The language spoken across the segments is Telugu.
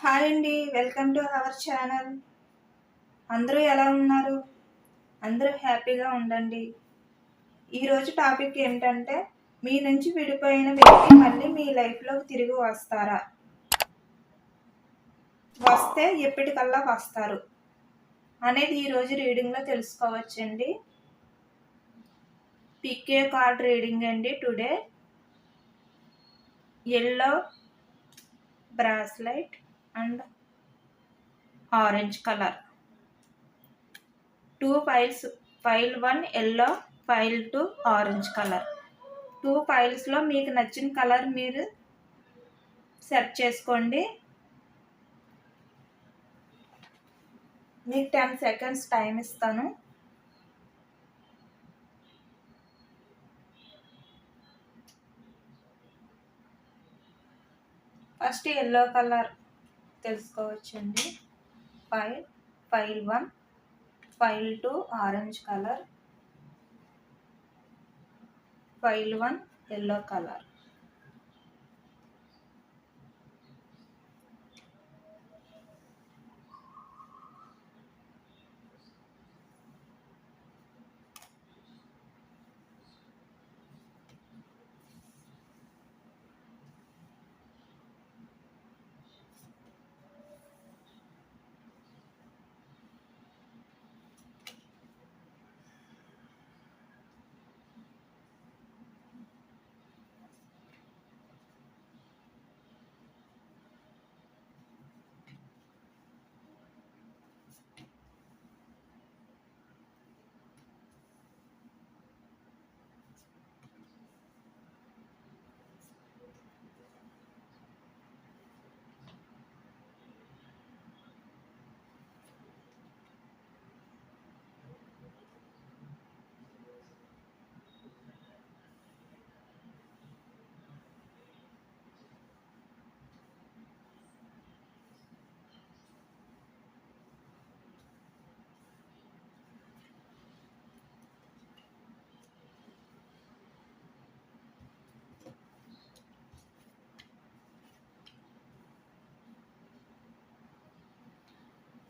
హాయ్ అండి వెల్కమ్ టు అవర్ ఛానల్. అందరూ ఎలా ఉన్నారు? అందరూ హ్యాపీగా ఉండండి. ఈరోజు టాపిక్ ఏంటంటే మీ నుంచి విడిపోయిన వ్యక్తి మళ్ళీ మీ లైఫ్లోకి తిరిగి వస్తారా? వస్తే ఎప్పటికల్లా వస్తారు అనేది ఈరోజు రీడింగ్లో తెలుసుకోవచ్చండి. పికే కార్డ్ రీడింగ్ అండి today. Yellow bracelet. And orange colour. Two piles pile one yellow pile two orange colour two ఫైల్స్లో మీకు నచ్చిన కలర్ మీరు సెట్ చేసుకోండి. మీకు టెన్ సెకండ్స్ టైం ఇస్తాను. First yellow colour తెలుసుకోవచ్చండి. Pile pile one pile two orange colour pile one yellow colour.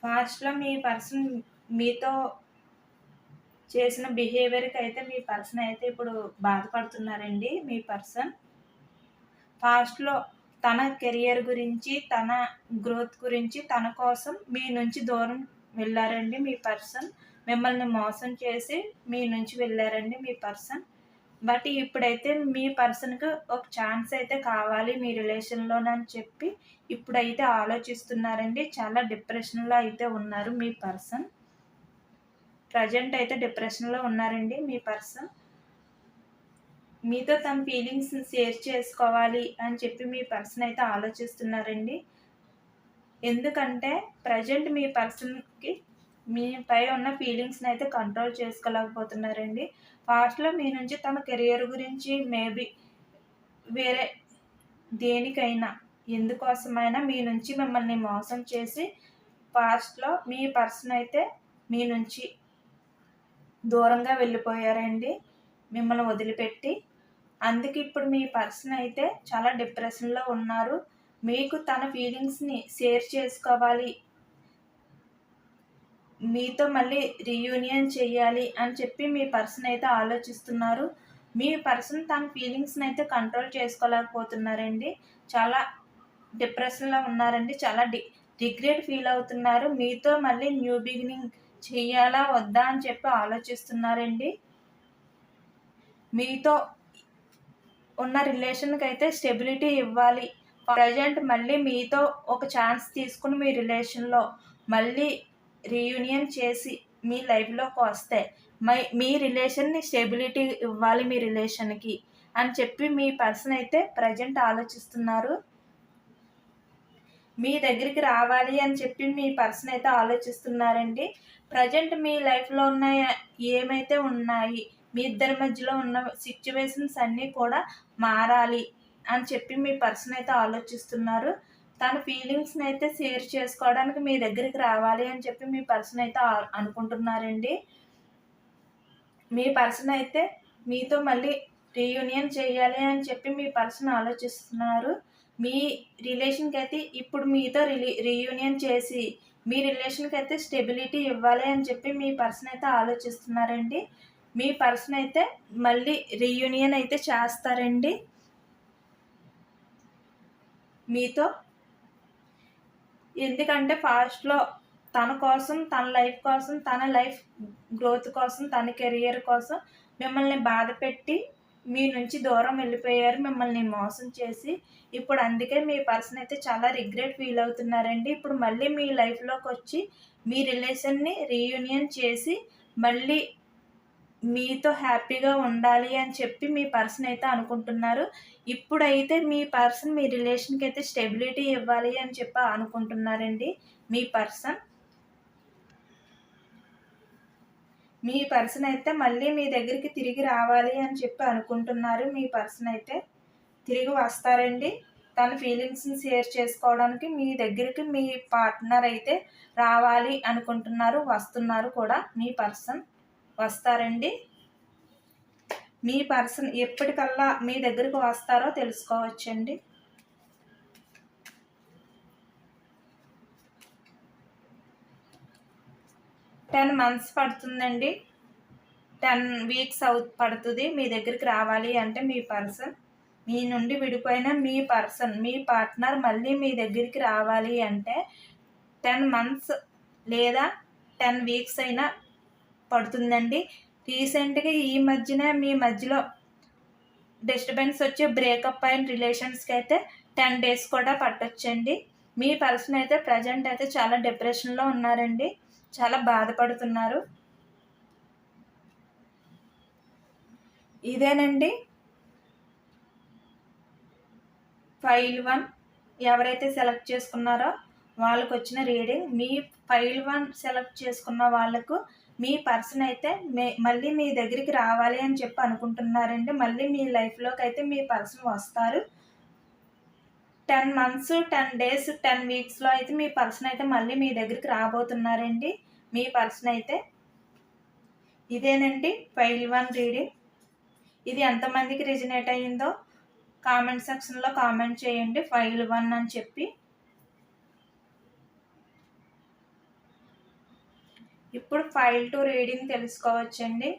ఫాస్ట్లో మీ పర్సన్ మీతో చేసిన బిహేవియర్కి అయితే మీ పర్సన్ అయితే ఇప్పుడు బాధపడుతున్నారండి. మీ పర్సన్ ఫాస్ట్లో తన కెరియర్ గురించి తన గ్రోత్ గురించి తన కోసం మీ నుంచి దూరం వెళ్ళారండి మీ పర్సన్. మిమ్మల్ని మోసం చేసి మీ నుంచి వెళ్ళారండి మీ పర్సన్. బట్ ఇప్పుడైతే మీ పర్సన్కి ఒక ఛాన్స్ అయితే కావాలి మీ రిలేషన్లోనని చెప్పి ఇప్పుడైతే ఆలోచిస్తున్నారండి. చాలా డిప్రెషన్లో అయితే ఉన్నారు మీ పర్సన్. ప్రజెంట్ అయితే డిప్రెషన్లో ఉన్నారండి మీ పర్సన్. మీతో తన ఫీలింగ్స్ని షేర్ చేసుకోవాలి అని చెప్పి మీ పర్సన్ అయితే ఆలోచిస్తున్నారండి. ఎందుకంటే ప్రజెంట్ మీ పర్సన్కి మీపై ఉన్న ఫీలింగ్స్ని అయితే కంట్రోల్ చేసుకోలేకపోతున్నారండి. ఫాస్ట్లో మీ నుంచి తన కెరియర్ గురించి మేబీ వేరే దేనికైనా ఎందుకోసమైనా మీ నుంచి మిమ్మల్ని మోసం చేసి పాస్ట్లో మీ పర్సన్ అయితే మీ నుంచి దూరంగా వెళ్ళిపోయారండి. మిమ్మల్ని వదిలిపెట్టి. అందుకే ఇప్పుడు మీ పర్సన్ అయితే చాలా డిప్రెషన్లో ఉన్నారు. మీకు తన ఫీలింగ్స్ని షేర్ చేసుకోవాలి. మీతో మళ్ళీ రీయూనియన్ చేయాలి అని చెప్పి మీ పర్సన్ అయితే ఆలోచిస్తున్నారు. మీ పర్సన్ తన ఫీలింగ్స్ని అయితే కంట్రోల్ చేసుకోలేకపోతున్నారండి. చాలా డిప్రెషన్లో ఉన్నారండి. చాలా డి రిగ్రెట్ ఫీల్ అవుతున్నారు. మీతో మళ్ళీ న్యూ బిగినింగ్ చేయాలా వద్దా అని చెప్పి ఆలోచిస్తున్నారండి. మీతో ఉన్న రిలేషన్కి అయితే స్టెబిలిటీ ఇవ్వాలి. ప్రజెంట్ మళ్ళీ మీతో ఒక ఛాన్స్ తీసుకుని మీ రిలేషన్లో మళ్ళీ రీయూనియన్ చేసి మీ లైఫ్లోకి వస్తే మై మీ రిలేషన్ని స్టెబిలిటీ ఇవ్వాలి మీ రిలేషన్కి అని చెప్పి మీ పర్సన్ అయితే ప్రజెంట్ ఆలోచిస్తున్నారు. మీ దగ్గరికి రావాలి అని చెప్పి మీ పర్సన్ అయితే ఆలోచిస్తున్నారండి. ప్రజెంట్ మీ లైఫ్లో ఉన్న ఏమైతే ఉన్నాయి మీ ఇద్దరి మధ్యలో ఉన్న సిచ్యువేషన్స్ అన్నీ కూడా మారాలి అని చెప్పి మీ పర్సన్ అయితే ఆలోచిస్తున్నారు. తన ఫీలింగ్స్ని అయితే షేర్ చేసుకోవడానికి మీ దగ్గరికి రావాలి అని చెప్పి మీ పర్సన్ అయితే అనుకుంటున్నారండి. మీ పర్సన్ అయితే మీతో మళ్ళీ రీయూనియన్ చేయాలి అని చెప్పి మీ పర్సన్ ఆలోచిస్తున్నారు. మీ రిలేషన్కి అయితే ఇప్పుడు మీతో రిలీ రీయూనియన్ చేసి మీ రిలేషన్కి అయితే స్టెబిలిటీ ఇవ్వాలి అని చెప్పి మీ పర్సన్ అయితే ఆలోచిస్తున్నారండి. మీ పర్సన్ అయితే మళ్ళీ రీయూనియన్ అయితే చేస్తారండి. మీతో ఎందుకంటే ఫాస్ట్లో తన కోసం తన లైఫ్ కోసం తన లైఫ్ గ్రోత్ కోసం తన కెరియర్ కోసం మిమ్మల్ని బాధ పెట్టి మీ నుంచి దూరం వెళ్ళిపోయారు మిమ్మల్ని మోసం చేసి. ఇప్పుడు అందుకే మీ పర్సన్ అయితే చాలా రిగ్రెట్ ఫీల్ అవుతున్నారండి. ఇప్పుడు మళ్ళీ మీ లైఫ్లోకి వచ్చి మీ రిలేషన్ని రీయూనియన్ చేసి మళ్ళీ మీతో హ్యాపీగా ఉండాలి అని చెప్పి మీ పర్సన్ అయితే అనుకుంటున్నారు. ఇప్పుడైతే మీ పర్సన్ మీ రిలేషన్కి అయితే స్టెబిలిటీ ఇవ్వాలి అని చెప్పి అనుకుంటున్నారండి మీ పర్సన్. మీ పర్సన్ అయితే మళ్ళీ మీ దగ్గరికి తిరిగి రావాలి అని చెప్పి అనుకుంటున్నారు మీ పర్సన్ అయితే. తిరిగి వస్తారండి. తన ఫీలింగ్స్ని షేర్ చేసుకోవడానికి మీ దగ్గరికి మీ పార్ట్నర్ అయితే రావాలి అనుకుంటున్నారు వస్తున్నారు కూడా మీ పర్సన్. వస్తారండి. మీ పర్సన్ ఎప్పటికల్లా మీ దగ్గరకు వస్తారో తెలుసుకోవచ్చండి. టెన్ మంత్స్ పడుతుందండి. టెన్ వీక్స్ అవు పడుతుంది. మీ దగ్గరికి రావాలి అంటే మీ పర్సన్ మీ నుండి విడిపోయిన మీ పర్సన్ మీ పార్ట్నర్ మళ్ళీ మీ దగ్గరికి రావాలి అంటే టెన్ మంత్స్ లేదా టెన్ వీక్స్ అయినా పడుతుందండి. రీసెంట్గా ఈ మధ్యన మీ మధ్యలో డిస్టర్బెన్స్ వచ్చి బ్రేకప్ అయిన రిలేషన్స్కి అయితే టెన్ డేస్ కూడా పట్టొచ్చండి. మీ పర్సన్ అయితే ప్రజెంట్ అయితే చాలా డిప్రెషన్లో ఉన్నారండి. చాలా బాధపడుతున్నారు. ఇదేనండి. ఫైల్ వన్ ఎవరైతే సెలెక్ట్ చేసుకున్నారో వాళ్ళకు వచ్చిన రీడింగ్. మీ ఫైల్ వన్ సెలెక్ట్ చేసుకున్న వాళ్ళకు మీ పర్సన్ అయితే మే మళ్ళీ మీ దగ్గరికి రావాలి అని చెప్పి అనుకుంటున్నారండి మళ్ళీ మీ లైఫ్లోకి అయితే మీ పర్సన్ వస్తారు. Ten months ten days ten వీక్స్లో అయితే మీ పర్సన్ అయితే మళ్ళీ మీ దగ్గరికి రాబోతున్నారండి. మీ పర్సన్ అయితే ఇదేనండి ఫైల్ వన్ రీడింగ్ ఇది ఎంతమందికి రిజనేట్ అయ్యిందో కామెంట్ సెక్షన్లో కామెంట్ చేయండి ఫైల్ వన్ అని చెప్పి. ఇప్పుడు ఫైల్ టు రీడింగ్ తెలుసుకోవచ్చండి.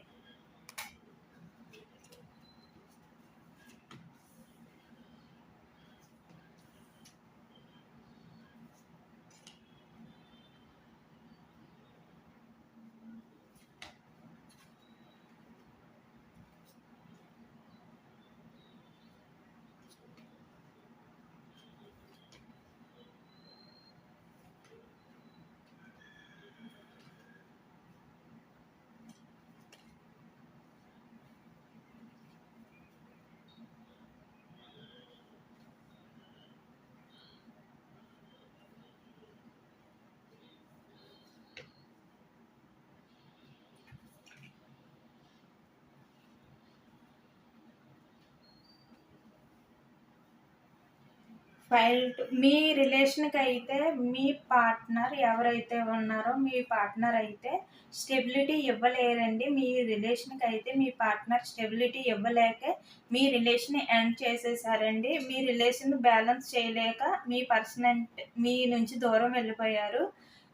ఫైల్ మీ రిలేషన్కి అయితే మీ పార్ట్నర్ ఎవరైతే ఉన్నారో మీ పార్ట్నర్ అయితే స్టెబిలిటీ ఇవ్వలేరండి. మీ రిలేషన్కి అయితే మీ పార్ట్నర్ స్టెబిలిటీ ఇవ్వలేక మీ రిలేషన్ ఎండ్ చేసేసారండి. మీ రిలేషన్ బ్యాలెన్స్ చేయలేక మీ పర్సన్ మీ నుంచి దూరం వెళ్ళిపోయారు.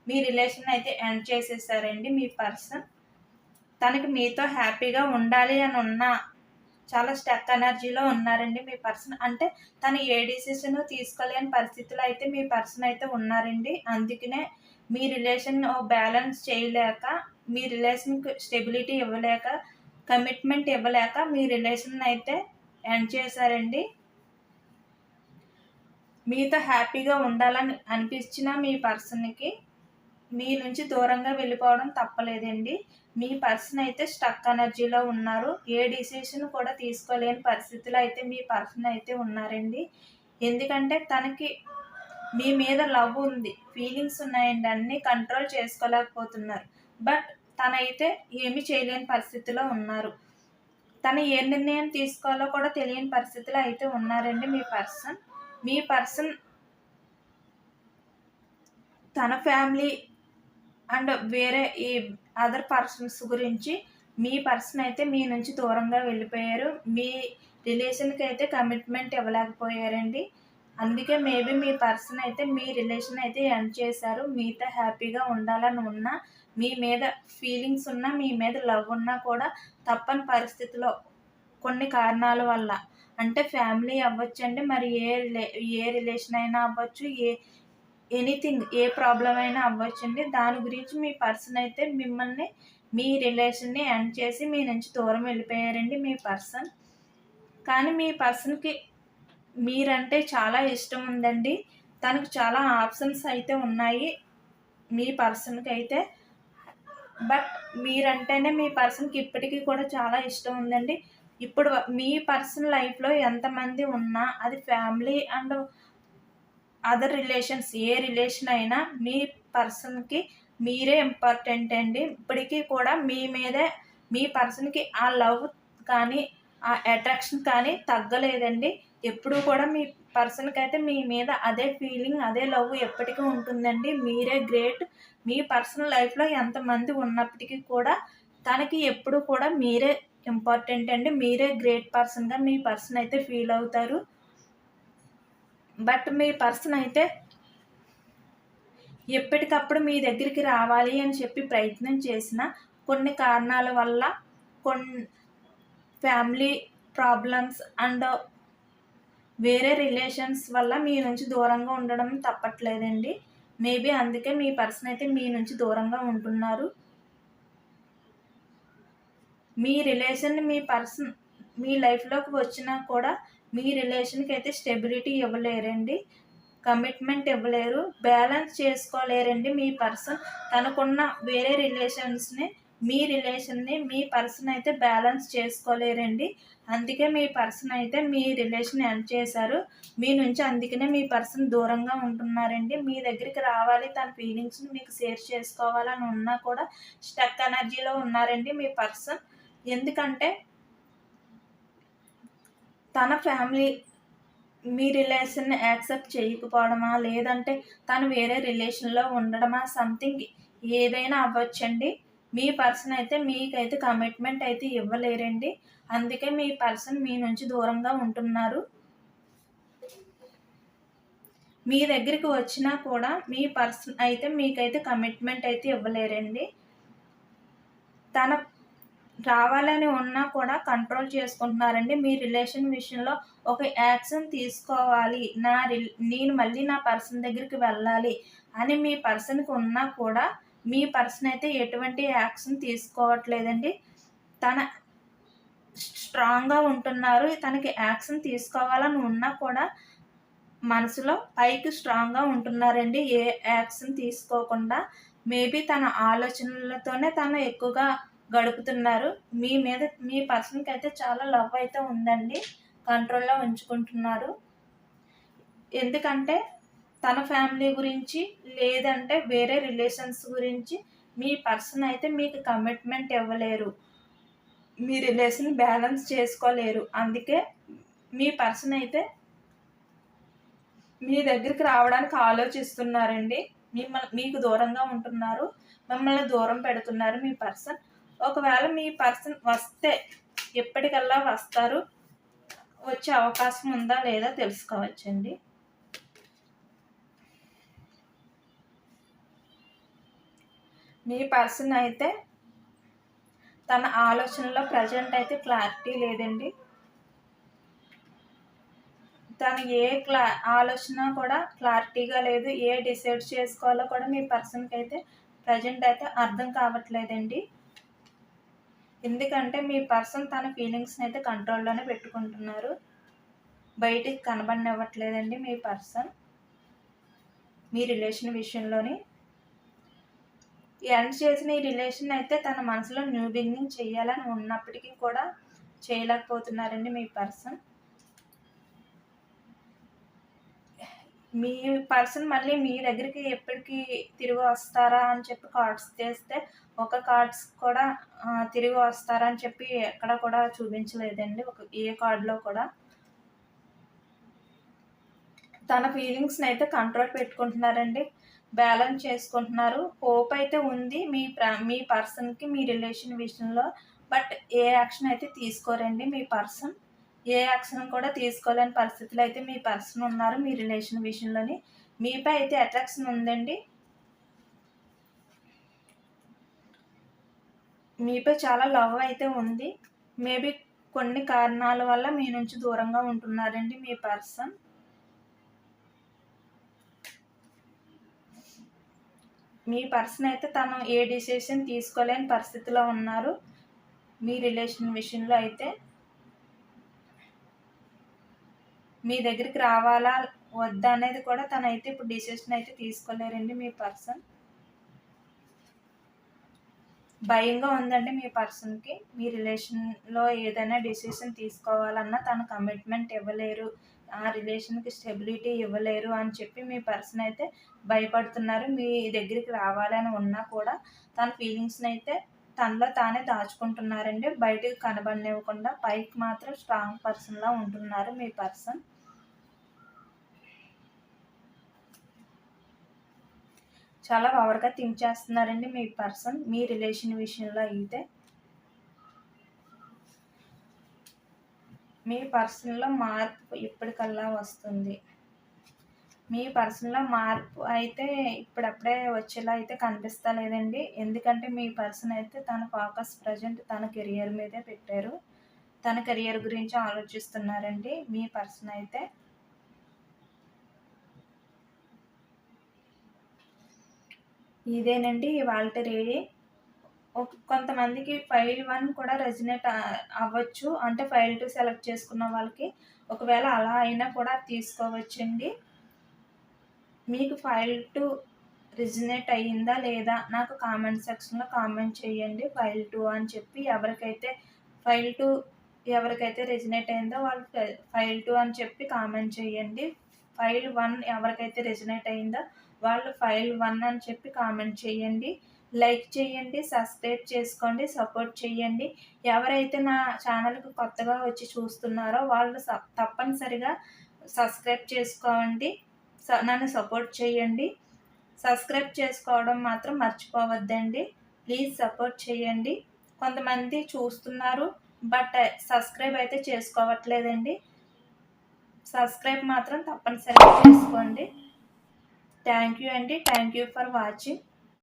మీ రిలేషన్ అయితే ఎండ్ చేసేసారండి మీ పర్సన్. తనకి మీతో హ్యాపీగా ఉండాలి అని ఉన్నా చాలా స్టక్ ఎనర్జీలో ఉన్నారండి మీ పర్సన్ అంటే తను ఏ డిసిషన్ తీసుకోలేని పరిస్థితిలో అయితే మీ పర్సన్ అయితే ఉన్నారండి. అందుకనే మీ రిలేషన్ బ్యాలెన్స్ చేయలేక మీ రిలేషన్కి స్టెబిలిటీ ఇవ్వలేక కమిట్మెంట్ ఇవ్వలేక మీ రిలేషన్ అయితే ఎండ్ చేశారండి. మీతో హ్యాపీగా ఉండాలని అనిపించిన మీ పర్సన్కి మీ నుంచి దూరంగా వెళ్ళిపోవడం తప్పలేదండి. మీ పర్సన్ అయితే స్టక్ ఎనర్జీలో ఉన్నారు. ఏ డిసిషన్ కూడా తీసుకోలేని పరిస్థితిలో అయితే మీ పర్సన్ అయితే ఉన్నారండి. ఎందుకంటే తనకి మీ మీద లవ్ ఉంది. ఫీలింగ్స్ ఉన్నాయండి. అన్నీ కంట్రోల్ చేసుకోలేకపోతున్నారు. బట్ తనైతే ఏమి చేయలేని పరిస్థితిలో ఉన్నారు. తను ఏ నిర్ణయం తీసుకోవాలో కూడా తెలియని పరిస్థితిలో అయితే ఉన్నారండి మీ పర్సన్. మీ పర్సన్ తన ఫ్యామిలీ అండ్ వేరే ఈ అదర్ పర్సన్స్ గురించి మీ పర్సన్ అయితే మీ నుంచి దూరంగా వెళ్ళిపోయారు. మీ రిలేషన్కి అయితే కమిట్మెంట్ ఇవ్వలేకపోయారండి. అందుకే మేబీ మీ పర్సన్ అయితే మీ రిలేషన్ అయితే ఎండ్ చేశారు. మీతో హ్యాపీగా ఉండాలని ఉన్నా మీ మీద ఫీలింగ్స్ ఉన్నా మీ మీద లవ్ ఉన్నా కూడా తప్పని పరిస్థితిలో కొన్ని కారణాల వల్ల. అంటే ఫ్యామిలీ అవ్వచ్చండి. మరి ఏ రిలే ఏ రిలేషన్ అయినా అవ్వచ్చు ఏ ఎనీథింగ్ ఏ ప్రాబ్లం అయినా అవ్వచ్చండి. దాని గురించి మీ పర్సన్ అయితే మిమ్మల్ని మీ రిలేషన్ని ఎండ్ చేసి మీ నుంచి దూరం వెళ్ళిపోయారండి మీ పర్సన్ కానీ మీ పర్సన్కి మీరంటే చాలా ఇష్టం ఉందండి. తనకు చాలా ఆప్షన్స్ అయితే ఉన్నాయి మీ పర్సన్కి అయితే. బట్ మీరంటేనే మీ పర్సన్కి ఇప్పటికీ కూడా చాలా ఇష్టం ఉందండి. ఇప్పుడు మీ పర్సన్ లైఫ్లో ఎంతమంది ఉన్నా అది ఫ్యామిలీ అండ్ అదర్ రిలేషన్స్ ఏ రిలేషన్ అయినా మీ పర్సన్కి మీరే ఇంపార్టెంట్ అండి. ఇప్పటికీ కూడా మీ మీదే మీ పర్సన్కి ఆ లవ్ కానీ ఆ అట్రాక్షన్ కానీ తగ్గలేదండి. ఎప్పుడు కూడా మీ పర్సన్కి అయితే మీ మీద అదే ఫీలింగ్ అదే లవ్ ఎప్పటికీ ఉంటుందండి. మీరే గ్రేట్ మీ పర్సనల్ లైఫ్లో ఎంతమంది ఉన్నప్పటికీ కూడా తనకి ఎప్పుడు కూడా మీరే ఇంపార్టెంట్ అండి. మీరే గ్రేట్ పర్సన్గా మీ పర్సన్ అయితే ఫీల్ అవుతారు. బట్ మీ పర్సన్ అయితే ఎప్పటికప్పుడు మీ దగ్గరికి రావాలి అని చెప్పి ప్రయత్నం చేసిన కొన్ని కారణాల వల్ల కొన్ని ఫ్యామిలీ ప్రాబ్లమ్స్ అండ్ వేరే రిలేషన్స్ వల్ల మీ నుంచి దూరంగా ఉండడం తప్పట్లేదండి. మేబీ అందుకే మీ పర్సన్ అయితే మీ నుంచి దూరంగా ఉంటున్నారు. మీ రిలేషన్ మీ పర్సన్ మీ లైఫ్లోకి వచ్చినా కూడా మీ రిలేషన్కి అయితే స్టెబిలిటీ ఇవ్వలేరండి. కమిట్మెంట్ ఇవ్వలేరు. బ్యాలెన్స్ చేసుకోలేరండి మీ పర్సన్ తనకున్న వేరే రిలేషన్స్ని మీ రిలేషన్ని మీ పర్సన్ అయితే బ్యాలెన్స్ చేసుకోలేరండి. అందుకే మీ పర్సన్ అయితే మీ రిలేషన్ ఎండ్ చేశారు. మీ నుంచి అందుకనే మీ పర్సన్ దూరంగా ఉంటున్నారండి. మీ దగ్గరికి రావాలి తన ఫీలింగ్స్ని మీకు షేర్ చేసుకోవాలని ఉన్నా కూడా స్టక్ ఎనర్జీలో ఉన్నారండి మీ పర్సన్ ఎందుకంటే తన ఫ్యామిలీ మీ రిలేషన్ని యాక్సెప్ట్ చేయకపోవడమా? లేదంటే తను వేరే రిలేషన్లో ఉండడమా? సంథింగ్ ఏదైనా అవ్వచ్చండి. మీ పర్సన్ అయితే మీకైతే కమిట్మెంట్ అయితే ఇవ్వలేరండి. అందుకే మీ పర్సన్ మీ నుంచి దూరంగా ఉంటున్నారు. మీ దగ్గరికి వచ్చినా కూడా మీ పర్సన్ అయితే మీకైతే కమిట్మెంట్ అయితే ఇవ్వలేరండి. తన రావాలని ఉన్నా కూడా కంట్రోల్ చేసుకుంటున్నారండి. మీ రిలేషన్ విషయంలో ఒక యాక్షన్ తీసుకోవాలి. నా నేను మళ్ళీ నా పర్సన్ దగ్గరికి వెళ్ళాలి అని మీ పర్సన్కి ఉన్నా కూడా మీ పర్సన్ అయితే ఎటువంటి యాక్షన్ తీసుకోవట్లేదండి. తన స్ట్రాంగ్గా ఉంటున్నారు. తనకి యాక్షన్ తీసుకోవాలని ఉన్నా కూడా మనసులో పైకి స్ట్రాంగ్గా ఉంటున్నారండి. ఏ యాక్షన్ తీసుకోకుండా మేబీ తన ఆలోచనలతోనే తను ఎక్కువగా గడుపుతున్నారు. మీ మీద మీ పర్సన్కి అయితే చాలా లవ్ అయితే ఉందండి. కంట్రోల్లో ఉంచుకుంటున్నారు. ఎందుకంటే తన ఫ్యామిలీ గురించి లేదంటే వేరే రిలేషన్స్ గురించి మీ పర్సన్ అయితే మీకు కమిట్మెంట్ ఇవ్వలేరు. మీ రిలేషన్ బ్యాలెన్స్ చేసుకోలేరు. అందుకే మీ పర్సన్ అయితే మీ దగ్గరికి రావడానికి ఆలోచిస్తున్నారండి. మిమ్మల్ని మీకు దూరంగా ఉంటున్నారు. మిమ్మల్ని దూరం పెడుతున్నారు మీ పర్సన్. ఒకవేళ మీ పర్సన్ వస్తే ఎప్పటికల్లా వస్తారు? వచ్చే అవకాశం ఉందా లేదా తెలుసుకోవచ్చండి. మీ పర్సన్ అయితే తన ఆలోచనలో ప్రజెంట్ అయితే క్లారిటీ లేదండి. తను ఏ క్లా ఆలోచన కూడా క్లారిటీగా లేదు ఏ డిసైడ్ చేసుకోవాలో కూడా మీ పర్సన్కి అయితే ప్రజెంట్ అయితే అర్థం కావట్లేదండి. ఎందుకంటే మీ పర్సన్ తన ఫీలింగ్స్ని అయితే కంట్రోల్లోనే పెట్టుకుంటున్నారు. బయటికి కనబడినివ్వట్లేదండి మీ పర్సన్. మీ రిలేషన్ విషయంలోని. ఎండ్ చేసిన ఈ రిలేషన్ అయితే తన మనసులో న్యూ బిగినింగ్ చేయాలని ఉన్నప్పటికీ కూడా చేయలేకపోతున్నారండి మీ పర్సన్. మీ పర్సన్ మళ్ళీ మీ దగ్గరికి ఎప్పటికీ తిరిగి వస్తారా అని చెప్పి కార్డ్స్ తెస్తే ఒక కార్డ్స్ కూడా తిరిగి వస్తారా అని చెప్పి ఎక్కడ కూడా చూపించలేదండి. ఒక ఏ కార్డులో కూడా. తన ఫీలింగ్స్ని అయితే కంట్రోల్ పెట్టుకుంటున్నారండి. బ్యాలెన్స్ చేసుకుంటున్నారు. హోప్ అయితే ఉంది మీ మీ పర్సన్కి మీ రిలేషన్ విషయంలో. బట్ ఏ యాక్షన్ అయితే తీసుకోరండి మీ పర్సన్. ఏ యాక్షన్ కూడా తీసుకోలేని పరిస్థితిలో అయితే మీ పర్సన్ ఉన్నారు మీ రిలేషన్ విషయంలోని. మీపై అయితే అట్రాక్షన్ ఉందండి. మీపై చాలా లవ్ అయితే ఉంది. మేబీ కొన్ని కారణాల వల్ల మీ నుంచి దూరంగా ఉంటున్నారండి మీ పర్సన్. మీ పర్సన్ అయితే తను ఏ డిసిషన్ తీసుకోలేని పరిస్థితిలో ఉన్నారు మీ రిలేషన్ విషయంలో అయితే. మీ దగ్గరికి రావాలా? వద్దా అనేది కూడా తనైతే ఇప్పుడు డిసిషన్ అయితే తీసుకోలేరండి మీ పర్సన్ భయంగా ఉందండి మీ పర్సన్కి మీ రిలేషన్లో ఏదైనా డిసిషన్ తీసుకోవాలన్నా తను కమిట్మెంట్ ఇవ్వలేరు. ఆ రిలేషన్కి స్టెబిలిటీ ఇవ్వలేరు అని చెప్పి మీ పర్సన్ అయితే భయపడుతున్నారు. మీ దగ్గరికి రావాలని ఉన్నా కూడా తన ఫీలింగ్స్ని అయితే తనలో తానే దాచుకుంటున్నారండి. బయటకు కనబడనివ్వకుండా పైకి మాత్రం స్ట్రాంగ్ పర్సన్లా ఉంటున్నారు మీ పర్సన్ చాలా పవర్గా థింక్ చేస్తున్నారండి మీ పర్సన్ మీ రిలేషన్ విషయంలో అయితే. మీ పర్సన్లో మార్పు ఇప్పటికల్లా వస్తుంది. మీ పర్సన్లో మార్పు అయితే ఇప్పుడప్పుడే వచ్చేలా అయితే కనిపిస్తా లేదండి ఎందుకంటే మీ పర్సన్ అయితే తన ఫోకస్ ప్రజెంట్ తన కెరియర్ మీదే పెట్టారు. తన కెరియర్ గురించి ఆలోచిస్తున్నారండి. మీ పర్సన్ అయితే ఇదేనండి ఇవాళ రేడి కొంతమందికి ఫైల్ వన్ కూడా రెజినేట్ అవ్వచ్చు. అంటే ఫైల్ టూ సెలెక్ట్ చేసుకున్న వాళ్ళకి ఒకవేళ అలా అయినా కూడా తీసుకోవచ్చండి. మీకు ఫైల్ టూ రిజినేట్ అయ్యిందా లేదా నాకు కామెంట్ సెక్షన్లో కామెంట్ చేయండి. ఫైల్ టూ అని చెప్పి ఎవరికైతే ఫైల్ టూ ఎవరికైతే రెజినేట్ అయిందో వాళ్ళు ఫైల్ టూ అని చెప్పి కామెంట్ చేయండి. ఫైల్ వన్ ఎవరికైతే రెజినేట్ అయిందో వాళ్ళు ఫైల్ వన్ అని చెప్పి కామెంట్ చేయండి. లైక్ చేయండి సబ్స్క్రైబ్ చేసుకోండి సపోర్ట్ చేయండి. ఎవరైతే నా ఛానల్కి కొత్తగా వచ్చి చూస్తున్నారో వాళ్ళు తప్పనిసరిగా సబ్స్క్రైబ్ చేసుకోండి. నన్ను సపోర్ట్ చేయండి. సబ్స్క్రైబ్ చేసుకోవడం మాత్రం మర్చిపోవద్దండి. ప్లీజ్ సపోర్ట్ చేయండి. కొంతమంది చూస్తున్నారు బట్ సబ్స్క్రైబ్ అయితే చేసుకోవట్లేదండి. సబ్స్క్రైబ్ మాత్రం తప్పనిసరిగా చేసుకోండి. థ్యాంక్ యూ అండి. Thank you for watching